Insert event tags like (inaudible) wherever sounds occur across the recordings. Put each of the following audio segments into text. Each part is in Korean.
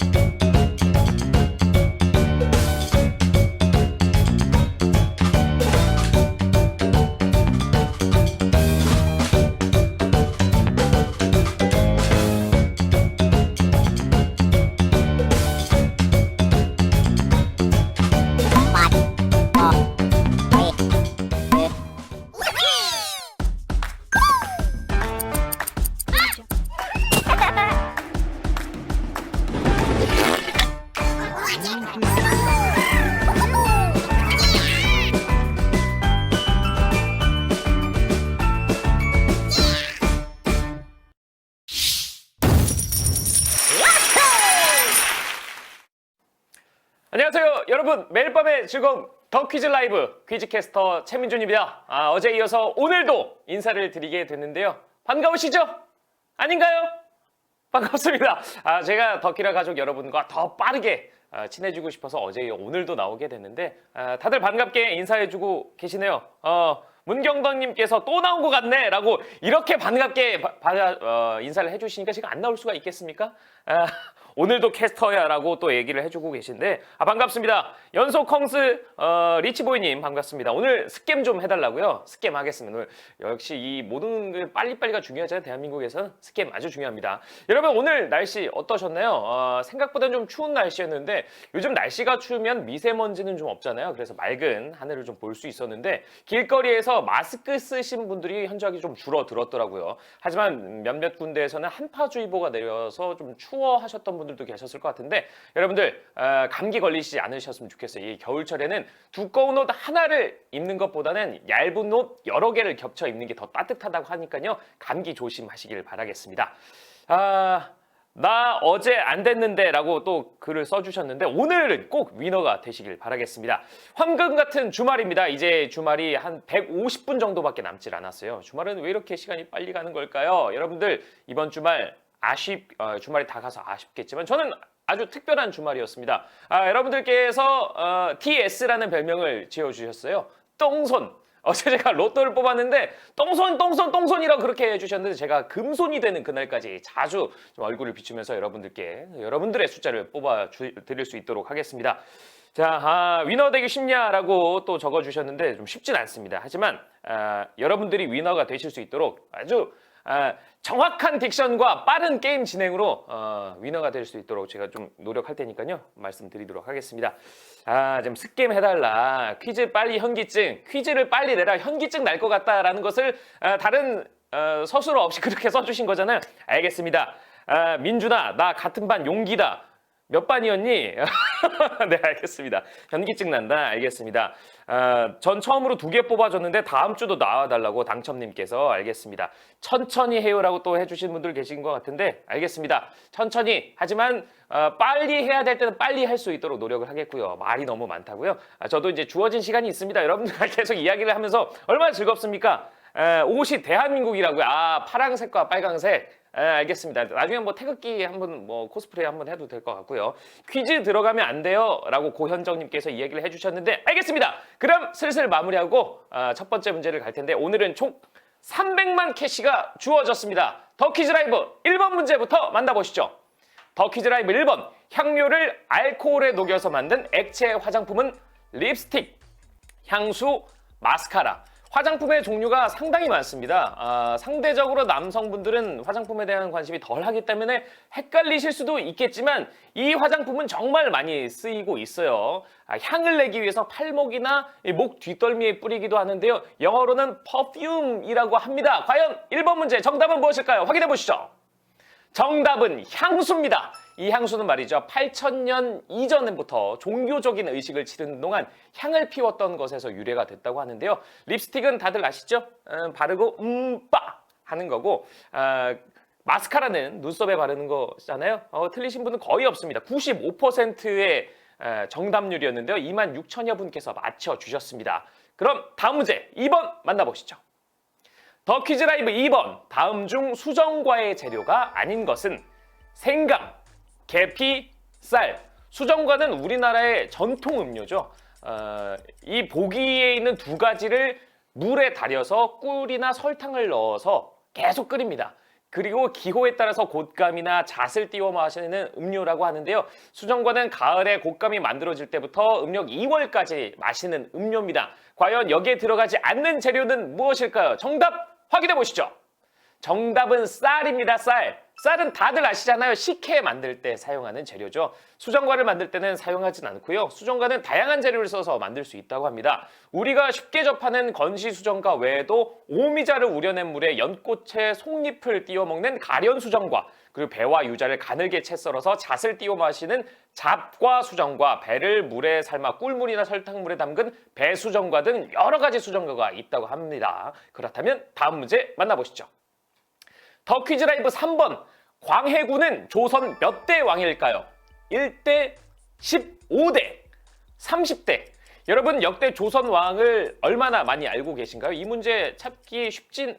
안녕 여러분 매일 밤의 즐거움 더 퀴즈 라이브 퀴즈캐스터 최민준입니다 아, 어제 이어서 오늘도 인사를 드리게 됐는데요 반가우시죠? 아닌가요? 반갑습니다 아, 제가 더키라 가족 여러분과 더 빠르게 아, 친해지고 싶어서 어제 오늘도 나오게 됐는데 아, 다들 반갑게 인사해주고 계시네요 어, 문경덕님께서 또 나온 것 같네 라고 이렇게 반갑게 바- 받아, 어, 인사를 해주시니까 제가 안 나올 수가 있겠습니까? 아, 오늘도 캐스터야라고 또 얘기를 해주고 계신데 아 반갑습니다. 연속 컹스 어, 리치보이님 반갑습니다. 오늘 스캠 좀 해달라고요. 스캠 하겠습니다. 오늘 역시 이 모든 그 빨리빨리가 중요하잖아요. 대한민국에서는 스캠 아주 중요합니다. 여러분 오늘 날씨 어떠셨나요? 어, 생각보다 좀 추운 날씨였는데 요즘 날씨가 추우면 미세먼지는 좀 없잖아요. 그래서 맑은 하늘을 좀 볼 수 있었는데 길거리에서 마스크 쓰신 분들이 현저하게 좀 줄어들었더라고요. 하지만 몇몇 군데에서는 한파주의보가 내려서 좀 추워하셨던 분들 도 계셨을 것 같은데 여러분들 어, 감기 걸리시지 않으셨으면 좋겠어요. 이 겨울철에는 두꺼운 옷 하나를 입는 것보다는 얇은 옷 여러 개를 겹쳐 입는 게 더 따뜻하다고 하니까요. 감기 조심하시길 바라겠습니다. 아, 나 어제 안 됐는데 라고 또 글을 써주셨는데 오늘은 꼭 위너가 되시길 바라겠습니다. 황금 같은 주말입니다. 이제 주말이 한 150분 정도밖에 남질 않았어요. 주말은 왜 이렇게 시간이 빨리 가는 걸까요? 여러분들 이번 주말 아쉽, 어, 주말이 다 가서 아쉽겠지만 저는 아주 특별한 주말이었습니다. 아, 여러분들께서 어, TS라는 별명을 지어주셨어요. 똥손. 어제 (laughs) 제가 로또를 뽑았는데 똥손 똥손 똥손이라고 그렇게 해주셨는데 제가 금손이 되는 그날까지 자주 좀 얼굴을 비추면서 여러분들께 여러분들의 숫자를 뽑아 주- 드릴 수 있도록 하겠습니다. 자, 아, 위너 되기 쉽냐라고 또 적어주셨는데 좀 쉽진 않습니다. 하지만 아, 여러분들이 위너가 되실 수 있도록 아주 아, 정확한 딕션과 빠른 게임 진행으로 어, 위너가 될 수 있도록 제가 좀 노력할 테니까요 말씀드리도록 하겠습니다. 아 지금 스캠 해달라 퀴즈 빨리 현기증 퀴즈를 빨리 내라 현기증 날 것 같다라는 것을 아, 다른 어, 서술어 없이 (laughs) 그렇게 써주신 거잖아요. 알겠습니다. 아, 민준아 나 같은 반 용기다. 몇 반이었니? (laughs) 네, 알겠습니다. 현기증 난다. 알겠습니다. 아, 전 처음으로 두 개 뽑아줬는데 다음 주도 나와달라고 당첨님께서 알겠습니다. 천천히 해요라고 또 해주신 분들 계신 것 같은데 알겠습니다. 천천히 하지만 어, 빨리 해야 될 때는 빨리 할 수 있도록 노력을 하겠고요. 말이 너무 많다고요. 아, 저도 이제 주어진 시간이 있습니다. 여러분들과 (laughs) 계속 이야기를 하면서 얼마나 즐겁습니까? 에, 옷이 대한민국이라고요. 아 파랑색과 빨강색. 에, 알겠습니다. 나중에 뭐 태극기 한번 뭐 코스프레 한번 해도 될 것 같고요. 퀴즈 들어가면 안 돼요라고 고현정님께서 이야기를 해주셨는데 알겠습니다. 그럼 슬슬 마무리하고 아, 첫 번째 문제를 갈 텐데 오늘은 총 300만 캐시가 주어졌습니다. 더 퀴즈 라이브 1번 문제부터 만나보시죠. 더 퀴즈 라이브 1번 향료를 알코올에 녹여서 만든 액체 화장품은 립스틱, 향수, 마스카라. 화장품의 종류가 상당히 많습니다. 아, 상대적으로 남성분들은 화장품에 대한 관심이 덜 하기 때문에 헷갈리실 수도 있겠지만 이 화장품은 정말 많이 쓰이고 있어요. 아, 향을 내기 위해서 팔목이나 이목 뒷덜미에 뿌리기도 하는데요. 영어로는 perfume이라고 합니다. 과연 1번 문제 정답은 무엇일까요? 확인해 보시죠. 정답은 향수입니다. 이 향수는 말이죠. 8천년 이전부터 종교적인 의식을 치르는 동안 향을 피웠던 것에서 유래가 됐다고 하는데요. 립스틱은 다들 아시죠? 음, 바르고 음빠 하는 거고 아, 마스카라는 눈썹에 바르는 거잖아요. 어, 틀리신 분은 거의 없습니다. 95%의 정답률이었는데요. 2만 6천여 분께서 맞춰주셨습니다. 그럼 다음 문제 2번 만나보시죠. 더 퀴즈 라이브 2번 다음 중 수정과의 재료가 아닌 것은 생강, 계피, 쌀. 수정과는 우리나라의 전통 음료죠. 어, 이 보기에 있는 두 가지를 물에 달여서 꿀이나 설탕을 넣어서 계속 끓입니다. 그리고 기호에 따라서 곶감이나 잣을 띄워 마시는 음료라고 하는데요. 수정과는 가을에 곶감이 만들어질 때부터 음력 2월까지 마시는 음료입니다. 과연 여기에 들어가지 않는 재료는 무엇일까요? 정답 확인해 보시죠. 정답은 쌀입니다. 쌀. 쌀은 다들 아시잖아요. 식혜 만들 때 사용하는 재료죠. 수정과를 만들 때는 사용하진 않고요. 수정과는 다양한 재료를 써서 만들 수 있다고 합니다. 우리가 쉽게 접하는 건시 수정과 외에도 오미자를 우려낸 물에 연꽃의 속잎을 띄워 먹는 가련 수정과 그리고 배와 유자를 가늘게 채 썰어서 잣을 띄워 마시는 잡과 수정과 배를 물에 삶아 꿀물이나 설탕물에 담근 배수정과 등 여러 가지 수정과가 있다고 합니다. 그렇다면 다음 문제 만나보시죠. 더 퀴즈 라이브 3번. 광해군은 조선 몇 대 왕일까요? 1대, 15대, 30대. 여러분 역대 조선 왕을 얼마나 많이 알고 계신가요? 이 문제 찾기 쉽진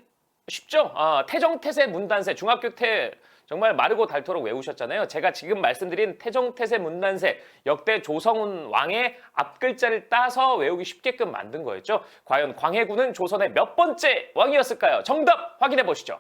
쉽죠? 아, 태정태세 문단세 중학교 때 정말 마르고 닳도록 외우셨잖아요. 제가 지금 말씀드린 태정태세 문단세 역대 조선 왕의 앞글자를 따서 외우기 쉽게끔 만든 거였죠. 과연 광해군은 조선의 몇 번째 왕이었을까요? 정답 확인해 보시죠.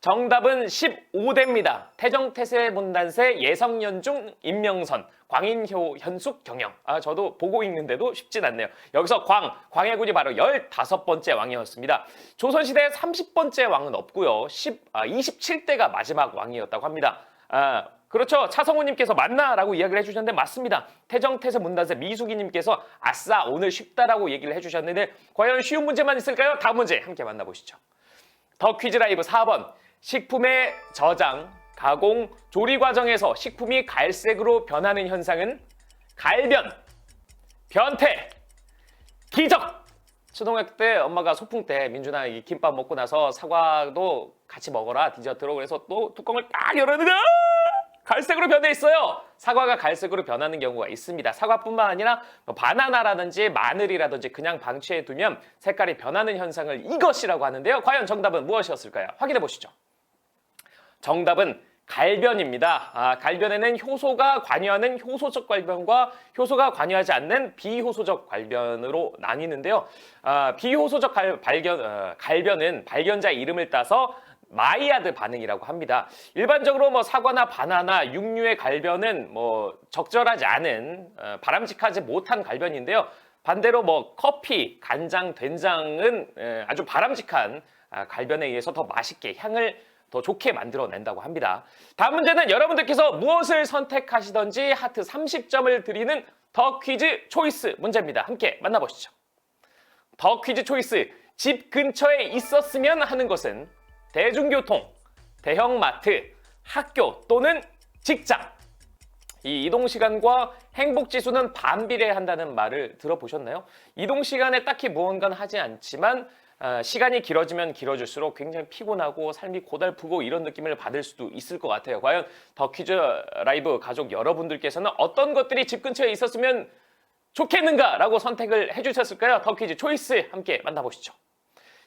정답은 15대입니다. 태정태세 문단세 예성연중 임명선 광인효 현숙 경영. 아 저도 보고 있는데도 쉽진 않네요. 여기서 광 광해군이 바로 15번째 왕이었습니다. 조선시대 30번째 왕은 없고요. 10, 아, 27대가 마지막 왕이었다고 합니다. 아, 그렇죠. 차성우님께서 맞나라고 이야기를 해주셨는데 맞습니다. 태정태세 문단세 미숙이님께서 아싸 오늘 쉽다라고 얘기를 해주셨는데 과연 쉬운 문제만 있을까요? 다음 문제 함께 만나보시죠. 더 퀴즈 라이브 4번. 식품의 저장, 가공, 조리 과정에서 식품이 갈색으로 변하는 현상은 갈변, 변태, 기적. 초등학교 때 엄마가 소풍 때 민준아 이 김밥 먹고 나서 사과도 같이 먹어라 디저트로 그래서 또 뚜껑을 딱 열었는데 아! 갈색으로 변해 있어요. 사과가 갈색으로 변하는 경우가 있습니다. 사과뿐만 아니라 뭐 바나나라든지 마늘이라든지 그냥 방치해 두면 색깔이 변하는 현상을 이것이라고 하는데요. 과연 정답은 무엇이었을까요? 확인해 보시죠. 정답은 갈변입니다. 아, 갈변에는 효소가 관여하는 효소적 갈변과 효소가 관여하지 않는 비효소적 갈변으로 나뉘는데요. 아, 비효소적 갈, 발견, 어, 갈변은 발견자 이름을 따서 마이야드 반응이라고 합니다. 일반적으로 뭐 사과나 바나나, 육류의 갈변은 뭐 적절하지 않은 어, 바람직하지 못한 갈변인데요. 반대로 뭐 커피, 간장, 된장은 에, 아주 바람직한 아, 갈변에 의해서 더 맛있게 향을 더 좋게 만들어낸다고 합니다. 다음 문제는 여러분들께서 무엇을 선택하시던지 하트 30점을 드리는 더 퀴즈 초이스 문제입니다. 함께 만나보시죠. 더 퀴즈 초이스 집 근처에 있었으면 하는 것은 대중교통, 대형마트, 학교 또는 직장. 이 이동 시간과 행복 지수는 반비례한다는 말을 들어보셨나요? 이동 시간에 딱히 무언가는 하지 않지만 아, 시간이 길어지면 길어질수록 굉장히 피곤하고 삶이 고달프고 이런 느낌을 받을 수도 있을 것 같아요. 과연 더 퀴즈 라이브 가족 여러분들께서는 어떤 것들이 집 근처에 있었으면 좋겠는가라고 선택을 해주셨을까요? 더 퀴즈 초이스 함께 만나보시죠.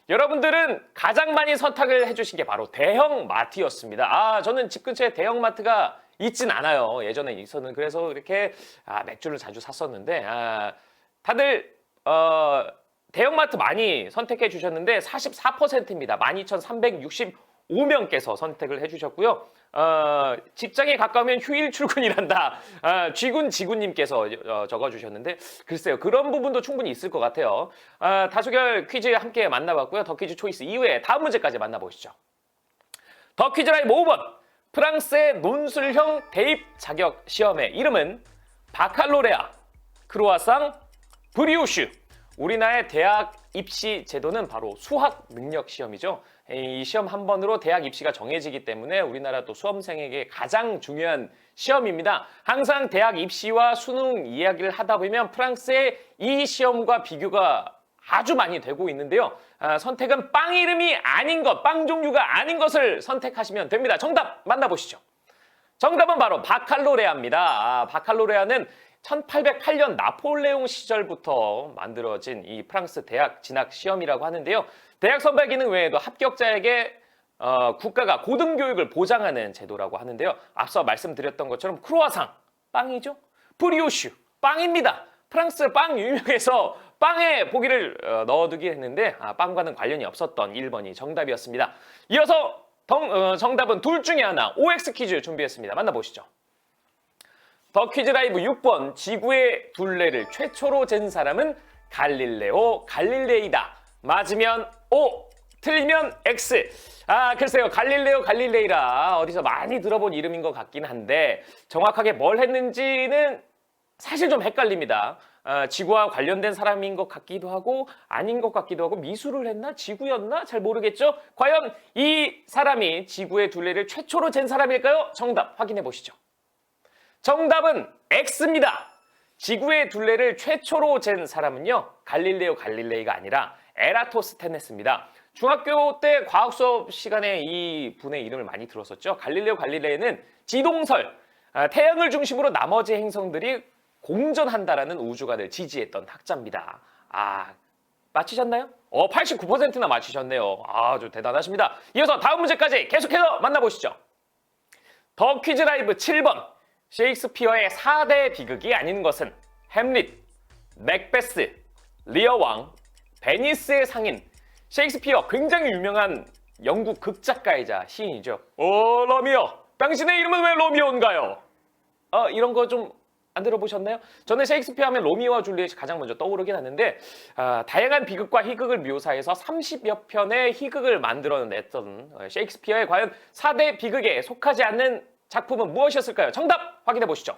여러분들은 가장 많이 선택을 해주신 게 바로 대형 마트였습니다. 아, 저는 집 근처에 대형 마트가 있진 않아요. 예전에 있었는 그래서 이렇게 아, 맥주를 자주 샀었는데 아, 다들 어, 대형마트 많이 선택해 주셨는데 44%입니다. 12,365명께서 선택을 해 주셨고요. 어, 직장에 가까우면 휴일 출근이란다. 아, 쥐군 지군님께서 어, 적어 주셨는데 글쎄요 그런 부분도 충분히 있을 것 같아요. 아, 다수결 퀴즈 함께 만나봤고요. 더 퀴즈 초이스 이후에 다음 문제까지 만나보시죠. 더 퀴즈 라이브 5번 프랑스의 논술형 대입 자격 시험의 이름은 바칼로레아, 크로아상, 브리오슈. 우리나라의 대학 입시 제도는 바로 수학 능력 시험이죠. 이 시험 한 번으로 대학 입시가 정해지기 때문에 우리나라 또 수험생에게 가장 중요한 시험입니다. 항상 대학 입시와 수능 이야기를 하다 보면 프랑스의 이 시험과 비교가 아주 많이 되고 있는데요. 아, 선택은 빵 이름이 아닌 것, 빵 종류가 아닌 것을 선택하시면 됩니다. 정답 만나보시죠. 정답은 바로 바칼로레아입니다. 아, 바칼로레아는 1808년 나폴레옹 시절부터 만들어진 이 프랑스 대학 진학 시험이라고 하는데요. 대학 선발 기능 외에도 합격자에게 어, 국가가 고등교육을 보장하는 제도라고 하는데요. 앞서 말씀드렸던 것처럼 크로아상 빵이죠. 브리오슈 빵입니다. 프랑스 빵 유명해서 빵에 보기를 어, 넣어두긴 했는데 아, 빵과는 관련이 없었던 1번이 정답이었습니다. 이어서 덩- 어, 정답은 둘 중에 하나 OX 퀴즈 준비했습니다. 만나보시죠. 더 퀴즈 라이브 6번 지구의 둘레를 최초로 잰 사람은 갈릴레오 갈릴레이다. 맞으면 O, 틀리면 X. 아 글쎄요 갈릴레오 갈릴레이라 어디서 많이 들어본 이름인 것 같긴 한데 정확하게 뭘 했는지는 사실 좀 헷갈립니다. 아, 지구와 관련된 사람인 것 같기도 하고 아닌 것 같기도 하고 미술을 했나 지구였나 잘 모르겠죠. 과연 이 사람이 지구의 둘레를 최초로 잰 사람일까요? 정답 확인해 보시죠. 정답은 X입니다. 지구의 둘레를 최초로 잰 사람은요, 갈릴레오 갈릴레이가 아니라 에라토스테네스입니다. 중학교 때 과학 수업 시간에 이 분의 이름을 많이 들었었죠. 갈릴레오 갈릴레이는 지동설, 아, 태양을 중심으로 나머지 행성들이 공전한다라는 우주관을 지지했던 학자입니다. 아, 맞히셨나요? 어, 89%나 맞히셨네요. 아주 대단하십니다. 이어서 다음 문제까지 계속해서 만나보시죠. 더 퀴즈 라이브 7번 셰익스피어의 4대 비극이 아닌 것은 햄릿, 맥베스, 리어왕, 베니스의 상인 셰익스피어 굉장히 유명한 영국 극작가이자 시인이죠. 오 로미오 당신의 이름은 왜 로미오인가요? 어 이런 거 좀 안 들어보셨나요? 저는 셰익스피어 하면 로미오와 줄리엣이 가장 먼저 떠오르긴 하는데 아, 다양한 비극과 희극을 묘사해서 30여 편의 희극을 만들어냈던 어, 셰익스피어의 과연 4대 비극에 속하지 않는 작품은 무엇이었을까요? 정답 확인해 보시죠.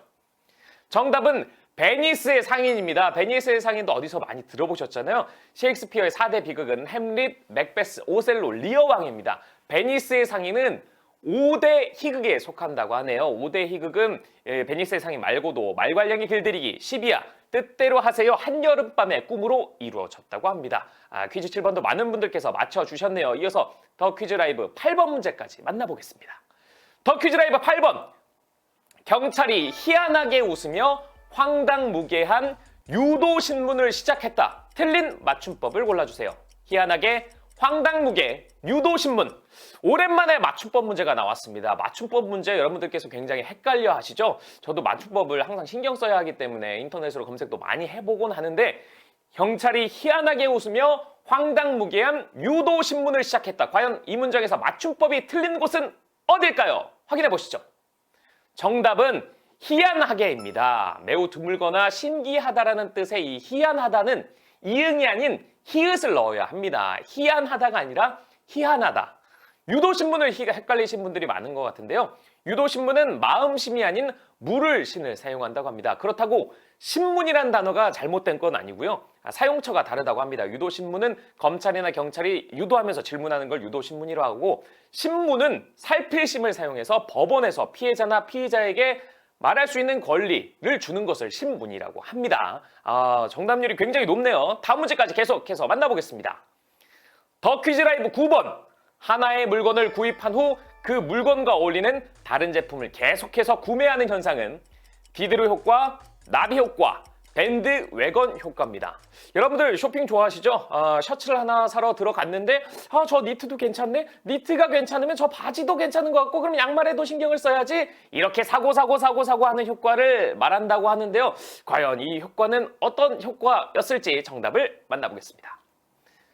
정답은 베니스의 상인입니다. 베니스의 상인도 어디서 많이 들어보셨잖아요. 셰익스피어의 4대 비극은 햄릿, 맥베스, 오셀로, 리어왕입니다. 베니스의 상인은 5대 희극에 속한다고 하네요. 5대 희극은 예, 베니스의 상인 말고도 말괄량이 길들이기, 시비야, 뜻대로 하세요, 한여름밤의 꿈으로 이루어졌다고 합니다. 아, 퀴즈 7번도 많은 분들께서 맞춰주셨네요. 이어서 더 퀴즈 라이브 8번 문제까지 만나보겠습니다. 더 퀴즈 라이브 8번 경찰이 희한하게 웃으며 황당무계한 유도 신문을 시작했다. 틀린 맞춤법을 골라주세요. 희한하게 황당무계 유도 신문. 오랜만에 맞춤법 문제가 나왔습니다. 맞춤법 문제 여러분들께서 굉장히 헷갈려 하시죠? 저도 맞춤법을 항상 신경 써야 하기 때문에 인터넷으로 검색도 많이 해보곤 하는데 경찰이 희한하게 웃으며 황당무계한 유도 신문을 시작했다. 과연 이 문장에서 맞춤법이 틀린 곳은 어딜까요? 확인해 보시죠. 정답은 희한하게입니다. 매우 드물거나 신기하다라는 뜻의 이 희한하다는 이응이 아닌 히읗을 넣어야 합니다. 희한하다가 아니라 희한하다. 유도신문을 희- 헷갈리신 분들이 많은 것 같은데요. 유도신문은 마음심이 아닌 물을 신을 사용한다고 합니다. 그렇다고 신문이란 단어가 잘못된 건 아니고요. 아, 사용처가 다르다고 합니다. 유도신문은 검찰이나 경찰이 유도하면서 질문하는 걸 유도신문이라고 하고 신문은 살필심을 사용해서 법원에서 피해자나 피의자에게 말할 수 있는 권리를 주는 것을 신문이라고 합니다. 아, 정답률이 굉장히 높네요. 다음 문제까지 계속해서 만나보겠습니다. 더 퀴즈 라이브 9번. 하나의 물건을 구입한 후 그 물건과 어울리는 다른 제품을 계속해서 구매하는 현상은 디드로 효과, 나비 효과, 밴드 외건 효과입니다. 여러분들 쇼핑 좋아하시죠? 아, 셔츠를 하나 사러 들어갔는데 아, 저 니트도 괜찮네? 니트가 괜찮으면 저 바지도 괜찮은 것 같고 그럼 양말에도 신경을 써야지 이렇게 사고 사고 사고 사고 하는 효과를 말한다고 하는데요. 과연 이 효과는 어떤 효과였을지 정답을 만나보겠습니다.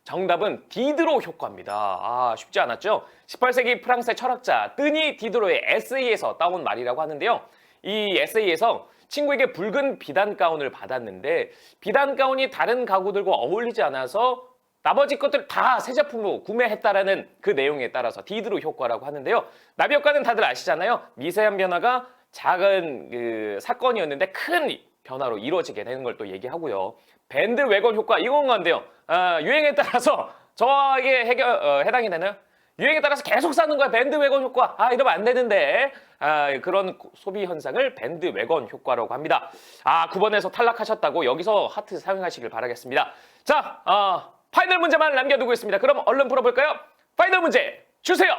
정답은 디드로 효과입니다. 아, 쉽지 않았죠? 18세기 프랑스의 철학자 뜨니 디드로의 에세이에서 따온 말이라고 하는데요. 이 에세이에서 친구에게 붉은 비단 가운을 받았는데 비단 가운이 다른 가구들과 어울리지 않아서 나머지 것들 다 새 제품으로 구매했다라는 그 내용에 따라서 디드로 효과라고 하는데요. 나비 효과는 다들 아시잖아요. 미세한 변화가 작은 그 사건이었는데 큰 변화로 이루어지게 되는 걸 또 얘기하고요. 밴드 외건 효과 이건 건데요. 아, 유행에 따라서 저에게 해결, 어, 해당이 되나요? 유행에 따라서 계속 사는 거야. 밴드 외건 효과. 아, 이러면 안 되는데. 아, 그런 소비 현상을 밴드 외건 효과라고 합니다. 아, 9번에서 탈락하셨다고 여기서 하트 사용하시길 바라겠습니다. 자, 어, 파이널 문제만 남겨두고 있습니다. 그럼 얼른 풀어볼까요? 파이널 문제 주세요.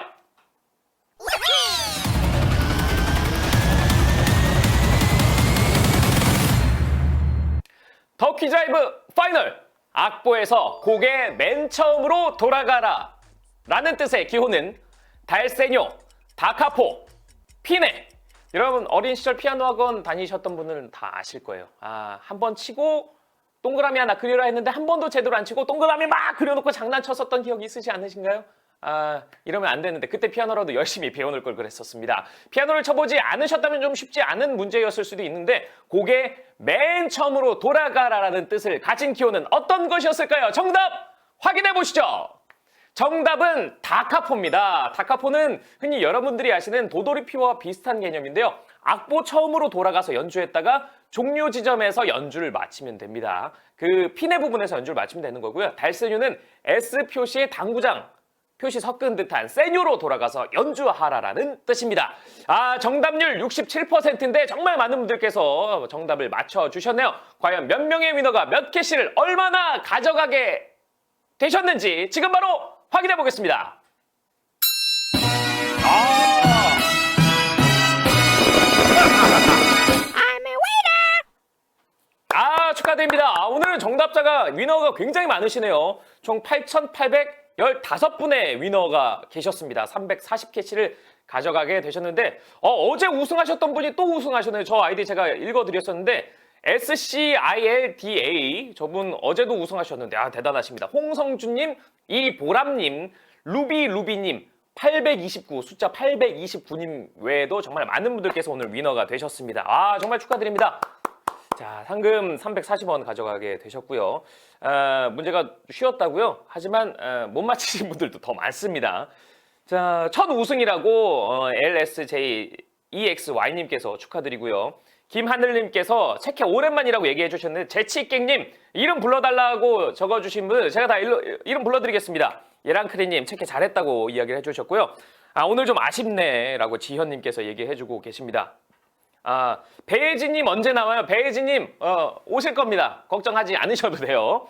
더 퀴즈라이브 파이널! 악보에서 곡의 맨 처음으로 돌아가라! 라는 뜻의 기호는 달세뇨, 다카포, 피네! 여러분 어린 시절 피아노 학원 다니셨던 분들은 다 아실 거예요. 아, 한 번 치고 동그라미 하나 그리라 했는데 한 번도 제대로 안 치고 동그라미 막 그려놓고 장난쳤었던 기억이 있으시 않으신가요? 아, 이러면 안 되는데 그때 피아노라도 열심히 배워놓을 걸 그랬었습니다. 피아노를 쳐보지 않으셨다면 좀 쉽지 않은 문제였을 수도 있는데 그게 맨 처음으로 돌아가라라는 뜻을 가진 기호는 어떤 것이었을까요? 정답 확인해 보시죠. 정답은 다카포입니다. 다카포는 흔히 여러분들이 아시는 도돌이피와 비슷한 개념인데요. 악보 처음으로 돌아가서 연주했다가 종료 지점에서 연주를 마치면 됩니다. 그 피네 부분에서 연주를 마치면 되는 거고요. 달세뇨는 S 표시의 당구장 표시 섞은 듯한 세뇨로 돌아가서 연주하라라는 뜻입니다. 아, 정답률 67%인데 정말 많은 분들께서 정답을 맞춰 주셨네요. 과연 몇 명의 위너가 몇 캐시를 얼마나 가져가게 되셨는지 지금 바로 확인해 보겠습니다. 아. 아, 축하드립니다. 아, 오늘 정답자가 위너가 굉장히 많으시네요. 총 8,815분의 위너가 계셨습니다. 340캐시를 가져가게 되셨는데 어, 제 우승하셨던 분이 또 우승하셨네요. 저 아이디 제가 읽어드렸었는데 SCILDA 저분 어제도 우승하셨는데 아 대단하십니다. 홍성준님, 이보람님, 루비루비님 829 숫자 829님 외에도 정말 많은 분들께서 오늘 위너가 되셨습니다. 아 정말 축하드립니다. 자, 상금 340원 가져가게 되셨고요. 아, 문제가 쉬웠다고요? 하지만 아, 못 맞히신 분들도 더 많습니다. 자, 첫 우승이라고 어, LSJ EXY님께서 축하드리고요. 김하늘님께서 책회 오랜만이라고 얘기해 주셨는데 제치깽님 이름 불러달라고 적어주신 분 제가 다 일로, 이름 불러드리겠습니다. 예랑크리님 책회 잘했다고 이야기를 해주셨고요. 아 오늘 좀 아쉽네라고 지현님께서 얘기해주고 계십니다. 아, 배혜진님 언제 나와요? 배혜진님 어, 오실 겁니다. 걱정하지 않으셔도 돼요.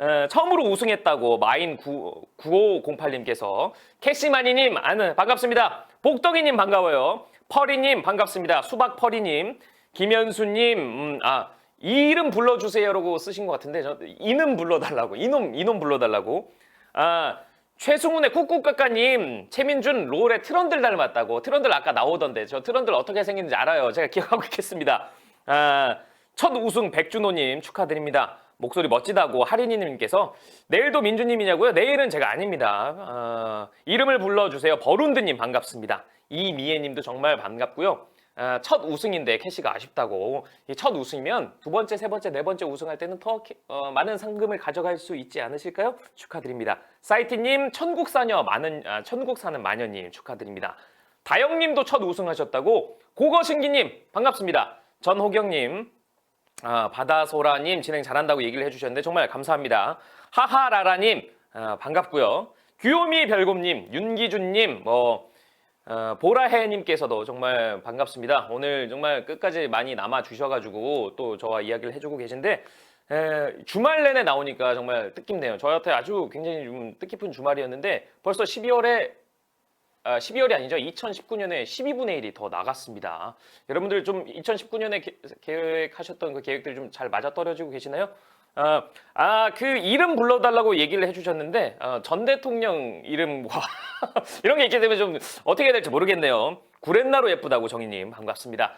에, 처음으로 우승했다고 마인 9, 9508님께서 캐시마니님 아는 반갑습니다. 복덕이님 반가워요. 퍼리님 반갑습니다. 수박퍼리님 김현수님 음, 아 이름 불러주세요라고 쓰신 것 같은데 저 이름 불러달라고 이놈 이놈 불러달라고 아 최승훈의 꾹꾹까까님, 최민준 롤의 트런들 닮았다고. 트런들 아까 나오던데 저 트런들 어떻게 생긴지 알아요. 제가 기억하고 (laughs) 있겠습니다. 아, 첫 우승 백준호님 축하드립니다. 목소리 멋지다고 하린이님께서 내일도 민주님이냐고요? 내일은 제가 아닙니다. 아, 이름을 불러주세요. 버룬드님 반갑습니다. 이미애님도 정말 반갑고요. 아, 첫 우승인데 캐시가 아쉽다고 이첫 우승이면 두 번째, 세 번째, 네 번째 우승할 때는 더 캐- 어, 많은 상금을 가져갈 수 있지 않으실까요? 축하드립니다. 사이트님 천국 사녀 많은 아, 천국 사는 마녀님 축하드립니다. 다영님도 첫 우승하셨다고 고거신기님 반갑습니다. 전호경님 아, 바다소라님 진행 잘한다고 얘기를 해주셨는데 정말 감사합니다. 하하라라님 아, 반갑고요. 귀요미 별곰님, 윤기준님, 뭐 어, 보라해님께서도 정말 반갑습니다. 오늘 정말 끝까지 많이 남아 주셔가지고 또 저와 이야기를 해주고 계신데 에, 주말 내내 나오니까 정말 뜻깊네요. 저한테 아주 굉장히 좀 뜻깊은 주말이었는데 벌써 12월에 아, 12월이 아니죠. 2019년에 12분의 1이 더 나갔습니다. 여러분들 좀 2019년에 계획하셨던 그 계획들이 좀 잘 맞아떨어지고 계시나요? 아, 아, 그 이름 불러달라고 얘기를 해주셨는데, 어, 전 대통령 이름과 (laughs) 이런 게 있기 때문에 좀 어떻게 해야 될지 모르겠네요. 구렛나루 예쁘다고 정희님 반갑습니다.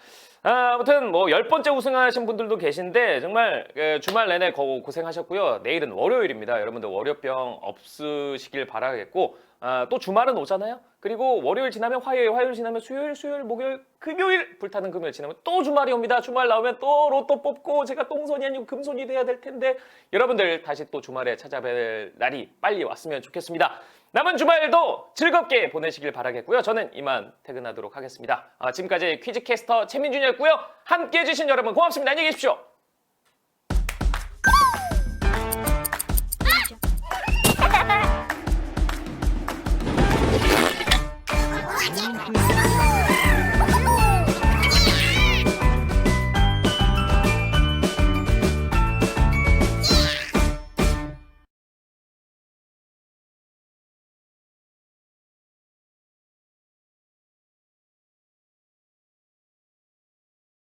아, 아무튼 뭐 열 번째 우승하신 분들도 계신데 정말 그 주말 내내 고- 고생하셨고요. 내일은 월요일입니다. 여러분들 월요병 없으시길 바라겠고 아, 또 주말은 오잖아요. 그리고 월요일 지나면 화요일, 화요일 지나면 수요일, 수요일, 목요일, 금요일, 불타는 금요일 지나면 또 주말이 옵니다. 주말 나오면 또 로또 뽑고 제가 똥손이 아니고 금손이 돼야 될 텐데 여러분들 다시 또 주말에 찾아뵐 날이 빨리 왔으면 좋겠습니다. 남은 주말도 즐겁게 보내시길 바라겠고요. 저는 이만 퇴근하도록 하겠습니다. 아, 지금까지 퀴즈캐스터 최민준이었고요. 함께 해주신 여러분 고맙습니다. 안녕히 계십시오.